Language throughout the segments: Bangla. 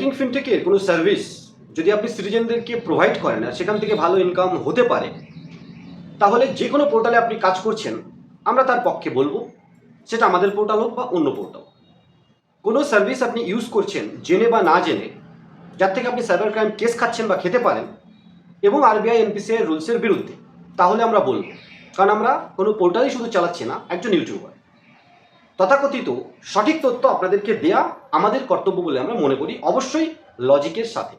ব্যাংকিং ফিনটেকের কোনো সার্ভিস যদি আপনি সিটিজেনদেরকে প্রোভাইড করেন আর সেখান থেকে ভালো ইনকাম হতে পারে, তাহলে যে কোনো পোর্টালে আপনি কাজ করছেন, আমরা তার পক্ষে বলব, সেটা আমাদের পোর্টাল হোক বা অন্য পোর্টাল কোনো সার্ভিস আপনি ইউজ করছেন, জেনে বা না জেনে, যার থেকে আপনি সাইবার ক্রাইম কেস খাচ্ছেন বা খেতে পারেন, এবং আরবিআই এনপিসিআই রুলসের বিরুদ্ধে, তাহলে আমরা বলব। কারণ আমরা কোনো পোর্টালই শুধু চালাচ্ছি না, একজন ইউটিউবার তথাকথিত সঠিক তথ্য আপনাদেরকে দেয়া আমাদের কর্তব্য বলে আমরা মনে করি, অবশ্যই লজিকের সাথে।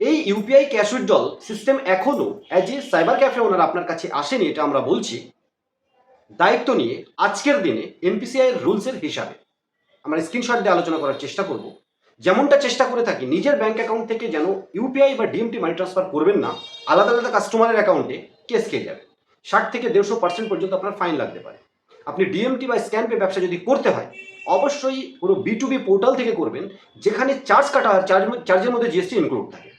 এই ইউপিআই ক্যাশ উইথড্রল সিস্টেম এখনও অ্যাজ এ সাইবার ক্যাফে ওনারা আপনার কাছে আসেনি, এটা আমরা বলছি। দায়িত্ব নিয়ে আজকের দিনে এনপিসিআই এর রুলসের হিসাবে আমরা স্ক্রিনশট দিয়ে আলোচনা করার চেষ্টা করব। যেমনটা চেষ্টা করে থাকি, নিজের ব্যাংক অ্যাকাউন্ট থেকে যেন ইউপিআই বা ডিএমটি মানি ট্রান্সফার করবেন না, আলাদা আলাদা কাস্টমারের অ্যাকাউন্টে কেস খেয়ে যাবে। ষাট থেকে দেড়শো পার্সেন্ট পর্যন্ত আপনার ফাইন লাগতে পারে। আপনি ডিএমটি বা স্ক্যান পে ব্যবসা যদি করতে হয়, অবশ্যই কোনো বি টু বি পোর্টাল থেকে করবেন, যেখানে চার্জ কাটা হয় চার্জ চার্জের মধ্যে জিএসটি ইনক্লুড থাকে।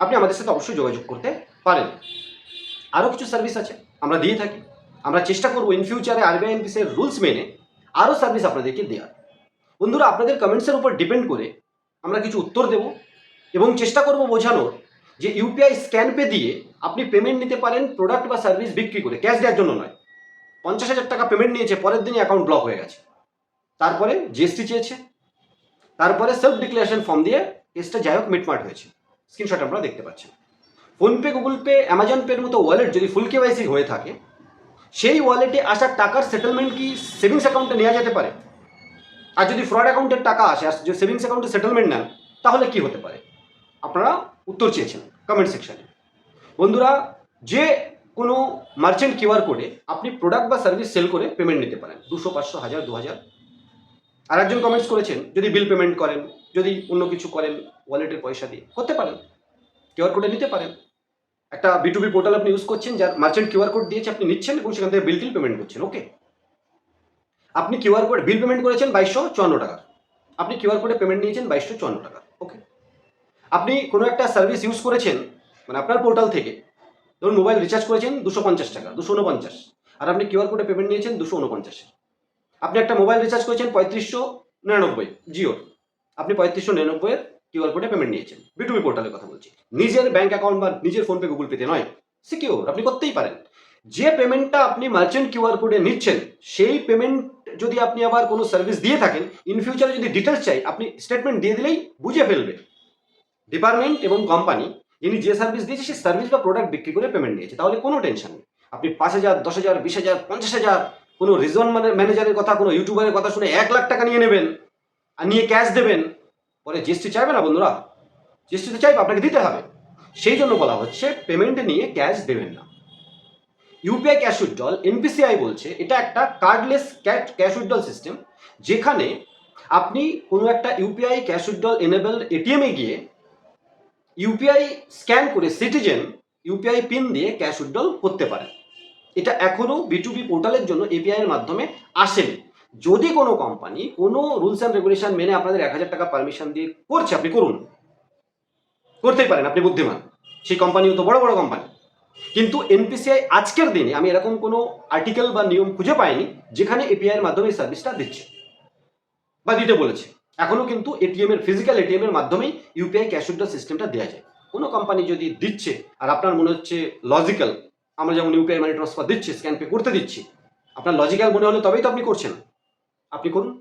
আপনি আমাদের সাথে অবশ্যই যোগাযোগ করতে পারেন। আরও কিছু সার্ভিস আছে, আমরা দিয়ে থাকি। আমরা চেষ্টা করব ইন ফিউচারে আরবিআই এনপিসির রুলস মেনে আরও সার্ভিস আপনাদেরকে দেওয়ার। বন্ধুরা, আপনাদের কমেন্টসের উপর ডিপেন্ড করে আমরা কিছু উত্তর দেব এবং চেষ্টা করব বোঝানোর যে ইউপিআই স্ক্যান পে দিয়ে আপনি পেমেন্ট নিতে পারেন প্রোডাক্ট বা সার্ভিস বিক্রি করে। ক্যাশ দেওয়ার জন্য নয়। পঞ্চাশ হাজার টাকা পেমেন্ট নিয়েছে, পরের দিনই অ্যাকাউন্ট ব্লক হয়ে গেছে। তারপরে জিএসটি চেয়েছে, তারপরে সেলফ ডিক্লারেশন ফর্ম দিয়ে কেসটা যাই হোক মিটমাট হয়েছে। স্ক্রিনশট আপনারা দেখতে পাচ্ছেন। ফোনপে গুগল পে অ্যামাজন পের মতো ওয়ালেট যদি ফুল কেওয়াইসি হয়ে থাকে, সেই ওয়ালেটে আসা টাকার সেটেলমেন্ট কি সেভিংস অ্যাকাউন্টে নেওয়া যেতে পারে? আর যদি ফ্রড অ্যাকাউন্টের টাকা আসে, আর যদি সেভিংস অ্যাকাউন্টে সেটেলমেন্ট নেন, তাহলে কি হতে পারে? আপনারা উত্তর চেয়েছেন কমেন্ট সেকশনে বন্ধুরা, যে কোনো মার্চেন্ট কিউআর কোডে আপনি প্রোডাক্ট বা সার্ভিস সেল করে পেমেন্ট নিতে পারেন। দুশো, পাঁচশো, হাজার, দু হাজার। আর একজন কমেন্টস করেছেন, যদি বিল পেমেন্ট করেন, যদি অন্য কিছু করেন ওয়ালেটের পয়সা দিয়ে করতে পারেন কিউআর কোডে নিতে পারেন। একটা বিটুবি পোর্টাল আপনি ইউজ করছেন, যার মার্চেন্ট কিউআর কোড দিয়েছে, আপনি নিচ্ছেন এবং সেখান থেকে বিল টিল পেমেন্ট করছেন ওকে আপনি কিউআর কোড বিল পেমেন্ট করেছেন বাইশশো চুয়ান্ন টাকা। আপনি কিউআর কোডে পেমেন্ট নিয়েছেন বাইশশো চুয়ান্ন টাকা ওকে আপনি কোনো একটা সার্ভিস ইউজ করেছেন মানে আপনার পোর্টাল থেকে ধরুন মোবাইল রিচার্জ করেছেন দুশো পঞ্চাশ টাকা, দুশো উনপঞ্চাশ। আর আপনি কিউআর কোডে পেমেন্ট নিয়েছেন দুশো উনপঞ্চাশ। আপনি একটা মোবাইল রিচার্জ করেছেন পঁয়ত্রিশশো নিরানব্বই জিওর আপনি পঁয়ত্রিশশো নিরানব্বইয়ের কিউআর কোডে পেমেন্ট নিয়েছেন। বিটুবি পোর্টালের কথা বলছি। নিজের ব্যাঙ্ক অ্যাকাউন্ট বা নিজের ফোনপে গুগল পেতে নয় সিকিউর আপনি করতেই পারেন। যে পেমেন্টটা আপনি মার্চেন্ট কিউআর কোডে নিচ্ছেন, সেই পেমেন্ট যদি আপনি আবার কোনো সার্ভিস দিয়ে থাকেন ইন ফিউচারে যদি ডিটেলস চাই, আপনি স্টেটমেন্ট দিয়ে দিলেই বুঝে ফেলবে ডিপার্টমেন্ট এবং কোম্পানি যিনি যে সার্ভিস দিয়েছে, সেই সার্ভিস বা প্রোডাক্ট বিক্রি করে পেমেন্ট নিয়েছে। তাহলে কোনো টেনশন নেই। আপনি পাঁচ হাজার, দশ হাজার, বিশ হাজার, পঞ্চাশ হাজার, কোনো রিজন মানে ম্যানেজারের কথা, কোনো ইউটিউবারের কথা শুনে এক লাখ টাকা নিয়ে নেবেন আর নিয়ে ক্যাশ দেবেন, পরে জিএসটি চাইবে না বন্ধুরা? জিএসটি তো চাইবে, আপনাকে দিতে হবে। সেই জন্য বলা হচ্ছে পেমেন্ট নিয়ে ক্যাশ দেবেন না। ইউপিআই ক্যাশ উইথড্রল এনপিসিআই বলছে, এটা একটা cardless cash cash withdrawal system যেখানে আপনি কোনো একটা ইউপিআই ক্যাশ উইথড্রল এনেবল এটিএমে গিয়ে ইউপিআই স্ক্যান করে সিটিজেন ইউপিআই পিন দিয়ে ক্যাশ উইথড্রল করতে পারে। এটা এখনও বিটুবি পোর্টালের জন্য এপিআই এর মাধ্যমে আসেনি। যদি কোনো কোম্পানি কোনো রুলস অ্যান্ড রেগুলেশন মেনে আপনাদের এক হাজার টাকা পারমিশন দিয়ে করছে, আপনি করুন। করতেই পারেন, আপনি বুদ্ধিমান। সেই কোম্পানিও তো বড় বড় কোম্পানি কিন্তু এনপিসিআই আজকের দিনে আমি এরকম কোনো আর্টিকেল বা নিয়ম খুঁজে পাইনি, যেখানে এপিআই এর মাধ্যমে সার্ভিসটা দিচ্ছে। বা দিতে বলেছে। এখনও কিন্তু এটিএম এর ফিজিক্যাল এটিএম এর মাধ্যমেই ইউপিআই ক্যাশ উইথড্র সিস্টেমটা দেওয়া যায়। কোনো কোম্পানি যদি দিচ্ছে, আর আপনার মনে হচ্ছে লজিক্যাল আমরা যেমন ইউপিআই মানি ট্রান্সফার দিচ্ছি স্ক্যান পে করতে দিচ্ছি, আপনার লজিক্যাল মনে হলে তবেই তো আপনি করছেন। আপনি করুন।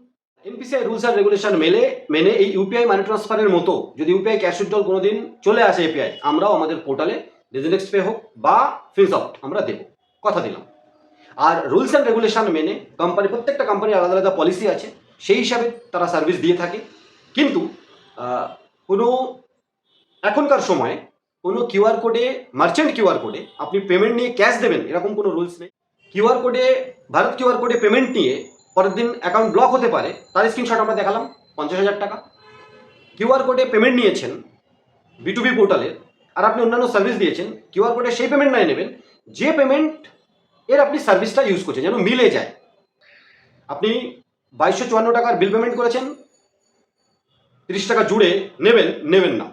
এনপিসিআই রুলস অ্যান্ড রেগুলেশন মেলে, মেনে এই ইউপিআই মানি ট্রান্সফারের মতো যদি ইউপিআই ক্যাশ উইথড্রল কোনোদিন চলে আসে এপিআই আমরাও আমাদের পোর্টালে রেজিনেক্স পে হোক বা ফিনসফট আমরা দেব। কথা দিলাম। আর রুলস অ্যান্ড রেগুলেশন মেনে কোম্পানি প্রত্যেকটা কোম্পানির আলাদা আলাদা পলিসি আছে। সেই হিসাবে তারা সার্ভিস দিয়ে থাকে। কিন্তু কোনো এখনকার সময়ে কোনো কিউআর কোডে মার্চেন্ট কিউআর কোডে আপনি পেমেন্ট নিয়ে ক্যাশ দেবেন, এরকম কোনো রুলস নেই। কিউআর কোডে ভারত কিউআর কোডে পেমেন্ট নিয়ে পরের দিন অ্যাকাউন্ট ব্লক হতে পারে, তার স্ক্রিনশট আমরা দেখালাম, পঞ্চাশ হাজার টাকা। কিউআর কোডে পেমেন্ট নিয়েছেন বিটুবি পোর্টালে আর আপনি অন্যান্য সার্ভিস দিয়েছেন কিউআর কোডে সেই পেমেন্ট নাই নেবেন, যে পেমেন্ট এর আপনি সার্ভিসটা ইউজ করছেন, যেন মিলে যায়। আপনি বাইশশো চুয়ান্ন টাকার বিল পেমেন্ট করেছেন। তিরিশ টাকা জুড়ে নেবেন নেবেন না।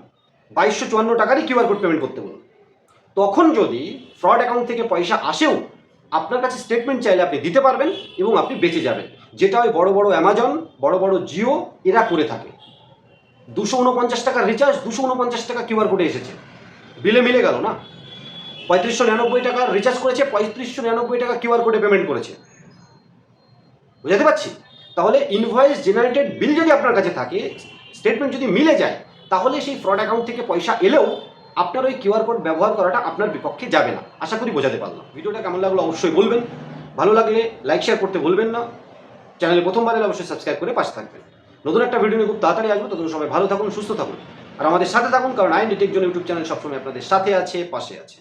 বাইশশো চুয়ান্ন টাকারই কিউআর কোড পেমেন্ট করতে বলুন। তখন যদি ফ্রড অ্যাকাউন্ট থেকে পয়সা আসেও, আপনার কাছে স্টেটমেন্ট চাইলে আপনি দিতে পারবেন এবং আপনি বেঁচে যাবেন। যেটা ওই বড় বড় অ্যামাজন বড় বড় জিও এরা করে থাকে। দুশো উনপঞ্চাশ টাকা রিচার্জ দুশো উনপঞ্চাশ টাকা কিউআর কোডে এসেছে। বিলে মিলে গেল না? পঁয়ত্রিশশো নিরানব্বই টাকা রিচার্জ করেছে, পঁয়ত্রিশশো নিরানব্বই টাকা কিউআর কোডে পেমেন্ট করেছে। বুঝাতে পারছি? তাহলে ইনভয়েস জেনারেটেড বিল যদি আপনার কাছে থাকে স্টেটমেন্ট যদি মিলে যায়, তাহলে সেই ফ্রড অ্যাকাউন্ট থেকে পয়সা এলেও আপনার ওই কিউআর কোড ব্যবহার করাটা আপনার বিপক্ষে যাবে না। আশা করি বোঝাতে পারলাম। ভিডিওটা কেমন লাগল অবশ্যই বলবেন। ভালো লাগলে লাইক শেয়ার করতে ভুলবেন না। চ্যানেলে প্রথমবার এলে অবশ্যই সাবস্ক্রাইব করে পাশে থাকবেন। নতুন একটা ভিডিও নিয়ে খুব তাড়াতাড়ি আসব। ততক্ষণ সবাই ভালো থাকুন, সুস্থ থাকুন। আর আমাদের সাথে থাকুন, কারণ আইন ডিটেক জন্য ইউটিউব চ্যানেল সবসময় আপনাদের সাথে আছে, পাশে আছে।